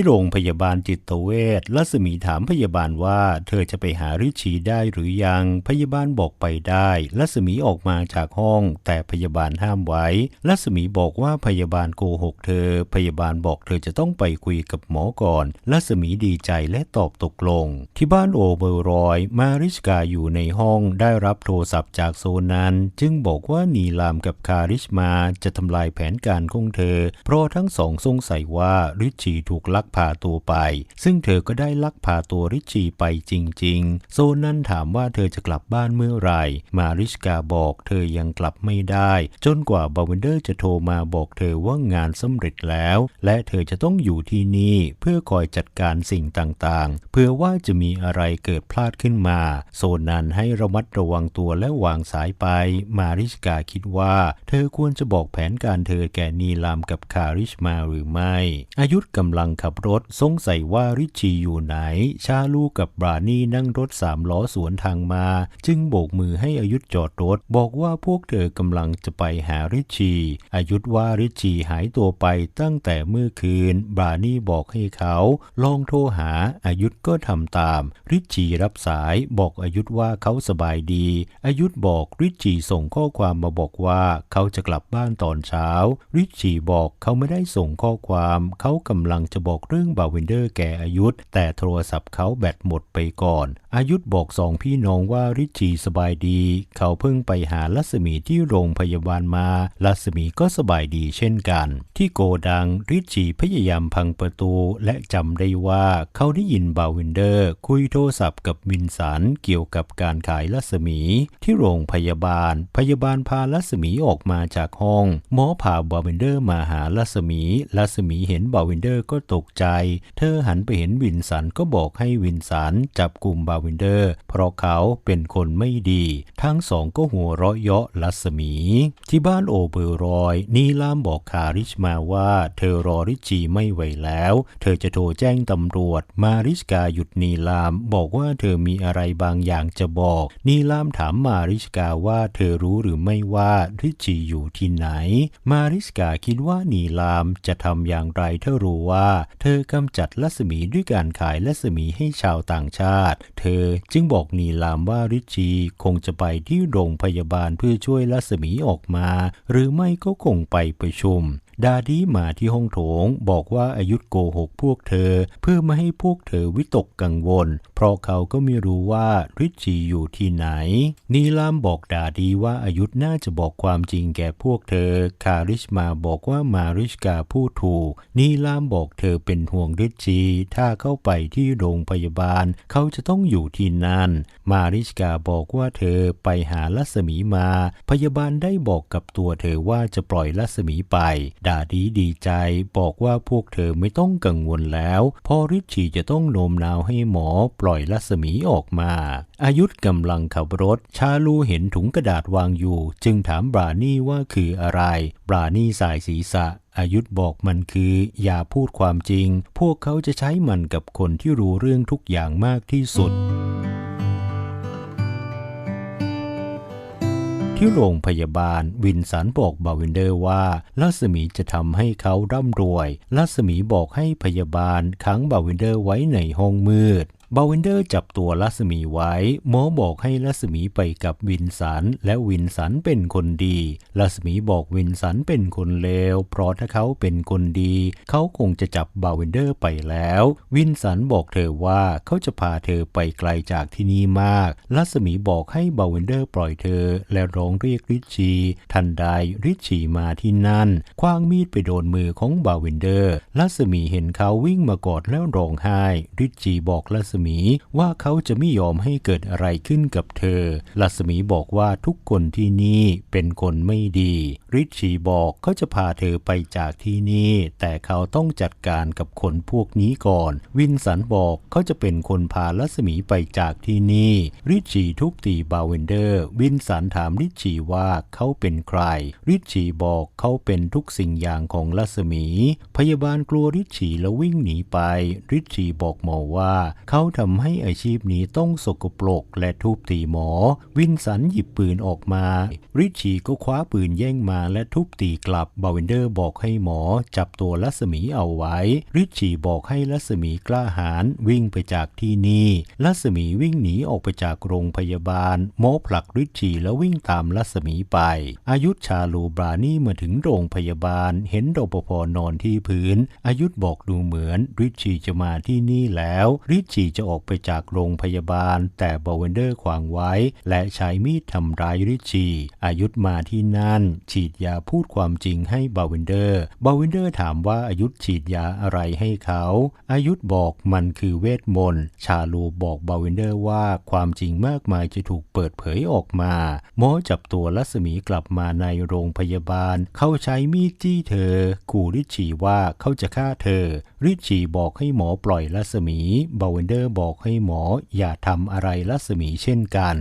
ที่โรงพยาบาลจิตเวชรัศมีถามพยาบาลว่า เธอจะไปหาริชีได้หรือยัง พยาบาลบอกไปได้รัศมีออกมาจากห้อง แต่พยาบาลห้ามไว้รัศมีบอกว่าพยาบาลโกหกเธอ พยาบาลบอกเธอจะต้องไปคุยกับหมอก่อนรัศมีดีใจและตอบตกลง ที่บ้านโอเบอร์รอย มาริชกาอยู่ในห้องได้รับโทรศัพท์จากโซนันจึงบอกว่านีลามกับคาริชมาจะทำลายแผนการของเธอ เพราะทั้งสองสงสัยว่าริชีถูกลักพาตัวไป ซึ่งเธอก็ได้ลักพาตัวริชีไปจริง ๆ โซนันถามว่าเธอจะกลับบ้านเมื่อไหร่ มาริชกาบอกเธอยังกลับไม่ได้ จนกว่าบาวินเดอร์จะโทรมาบอกเธอว่างานสำเร็จแล้ว และเธอจะต้องอยู่ที่นี่เพื่อคอยจัดการสิ่งต่างๆ เพื่อว่าจะมีอะไรเกิดพลาดขึ้นมา โซนันให้ระมัดระวังตัวและวางสายไป มาริชกาคิดว่า เธอควรจะบอกแผนการเธอแก่นีลามกับคาริชมาหรือไม่ อายุธกำลังขับรถสงสัยว่าริชีอยู่ไหน ชาลูกับบรานี่นั่งรถสามล้อสวนทางมา จึงโบกมือให้อายุธจอดรถ บอกว่าพวกเธอกำลังจะไปหาริชีอายุธว่าริชีหายตัวไปตั้งแต่เมื่อคืน บรานี่บอกให้เขาลองโทรหาอายุธก็ทำตาม ริชีรับสายบอกอายุธว่าเขาสบายดี อายุธบอกริชีส่งข้อความมาบอกว่าเขาจะกลับบ้านตอนเช้า ริชชีบอกเขาไม่ได้ส่งข้อความ เขากำลังจะบอกเรื่องบาวินเดอร์แก่อายุธแต่โทรศัพท์เขาแบตหมดไปก่อน อายุธบอกสองพี่น้องว่าริชีสบายดี เขาเพิ่งไปหาลัศมีที่โรงพยาบาลมา ลัศมีก็สบายดีเช่นกัน ที่โกดังริชชีพยายามพังประตูและจำได้ว่าเขาได้ยินบาวินเดอร์ คุยโทรศัพท์กับวินสันเกี่ยวกับการขายลัศมีที่โรงพยาบาล พยาบาลพาลัศมีออกมาจากห้อง หมอพาบาวินเดอร์มาหาลัศมีลัศมีเห็นบาวินเดอร์ก็ตกใจ เธอหันไปเห็นวินสันก็บอกให้วินสันจับกลุ่มบาวินเดอร์ เพราะเขาเป็นคนไม่ดี ทั้งสองก็หัวเราะเยาะลัศมี ที่บ้านโอเบอร์รอยนีลามบอกคาริชมาว่าเธอรอริชีไม่ไหวแล้ว เธอจะโทรแจ้งตำรวจ มาริชกาหยุดนีลาม บอกว่าเธอมีอะไรบางอย่างจะบอก นีลามถามมาริชกาว่าเธอรู้หรือไม่ว่าริชีอยู่ที่ไหน มาริชกาคิดว่านีลามจะทำอย่างไรถ้ารู้ว่า เธธอกำจัดลัศมีด้วยการขายลัศมีให้ชาวต่างชาติ เธอจึงบอกนีลามว่าริชีคงจะไปที่โรงพยาบาลเพื่อช่วยลัศมีออกมา หรือไม่ก็คงไปประชุม ดาดีมาที่ห้องโถงบอกว่าอายุธโกหกพวกเธอ เพื่อไม่ให้พวกเธอวิตกกังวล เพราะเขาก็ไม่รู้ว่าริชีอยู่ที่ไหน นีลามบอกดาดีว่าอายุธน่าจะบอกความจริงแก่พวกเธอ คาริชมาบอกว่ามาริชกาพูดถูก นีลามบอกเธอเป็นห่วงริชชีถ้าเข้าไปที่โรงพยาบาล เขาจะต้องอยู่ที่นั่น มาริชกาบอกว่าเธอไปหาลัศมีมา พยาบาลได้บอกกับตัวเธอว่าจะปล่อยลัศมีไปดาดีดีใจบอกว่าพวกเธอไม่ต้องกังวลแล้วพอริชชีจะต้องโน้มน้าวให้หมอปล่อยลัศมีออกมา อายุธกำลังขับรถ ชาลูเห็นถุงกระดาษวางอยู่ จึงถามบรานี่ว่าคืออะไร บรานี่สายศีรษะอายุธบอกมันคือ อย่าพูดความจริง พวกเขาจะใช้มันกับคนที่รู้เรื่องทุกอย่างมากที่สุด ที่โรงพยาบาล วินสันบอกบาวินเดอร์ว่าลัศมีจะทำให้เขาร่ำรวยลัศมีบอกให้พยาบาลขังบาวินเดอร์ไว้ในห้องมืด บาวินเดอร์จับตัวลัศมีไว้ หมอบอกให้ลัศมีไปกับวินสัน และวินสันเป็นคนดี ลัศมีบอกวินสันเป็นคนเลว เพราะถ้าเขาเป็นคนดี เขาคงจะจับบาวินเดอร์ไปแล้ว วินสันบอกเธอว่าเขาจะพาเธอไปไกลจากที่นี่มาก ลัศมีบอกให้บาวินเดอร์ปล่อยเธอ และร้องเรียกริชชีทันใดริชชีมาที่นั่น คว้างมีดไปโดนมือของบาวินเดอร์ ลัศมีเห็นเขาวิ่งมากอดแล้วร้องไห้ ริชชีบอกลัศมีว่าเขาจะไม่ยอมให้เกิดอะไรขึ้นกับเธอ ลัศมีบอกว่าทุกคนที่นี่เป็นคนไม่ดี ริชีบอกเขาจะพาเธอไปจากที่นี่ แต่เขาต้องจัดการกับคนพวกนี้ก่อน วินสันบอกเขาจะเป็นคนพาลัศมีไปจากที่นี่ ริชีทุกตีบาเวนเดอร์ วินสันถามริชีว่าเขาเป็นใคร ริชีบอกเขาเป็นทุกสิ่งอย่างของลัศมี พยาบาลกลัวริชีแล้ววิ่งหนีไป ริชชีบอกหมอว่าเขาทำให้อาชีพนี้ต้องสกปรกและทุบตีหมอ วินสันหยิบปืนออกมา ริชีก็คว้าปืนแย่งมาและทุบตีกลับบาวินเดอร์บอกให้หมอจับตัวลัสมีเอาไว้ ริชีบอกให้ลัสมีกล้าหาญวิ่งไปจากที่นี่ลัสมีวิ่งหนีออกไปจากโรงพยาบาลหมอผลักริชีแล้ววิ่งตามลัสมีไป อายุชาลูบรานี่มาถึงโรงพยาบาล เห็นรปภนอนที่พื้น อายุธบอกดูเหมือนริชีจะมาที่นี่แล้ว ริชีจะออกไปจากโรงพยาบาล แต่บาเวนเดอร์ขวางไว้ และใช้มีดทำร้ายริชีอายุธมาที่นั่น ฉีดยาพูดความจริงให้บาเวนเดอร์บาเวนเดอร์ถามว่าอายุธฉีดยาอะไรให้เขา อายุธบอกมันคือเวทมนต์ชาลูบอกบาเวนเดอร์ว่าความจริงมากมายจะถูกเปิดเผยออกมา หมอจับตัวลัสมีกลับมาในโรงพยาบาล เขาใช้มีดจี้เธอขู่ริชีว่าเขาจะฆ่าเธอริชีบอกให้หมอปล่อยลัสมีบาเวนเดอร์บอกให้หมออย่าทำอะไรลัศมีเช่นกัน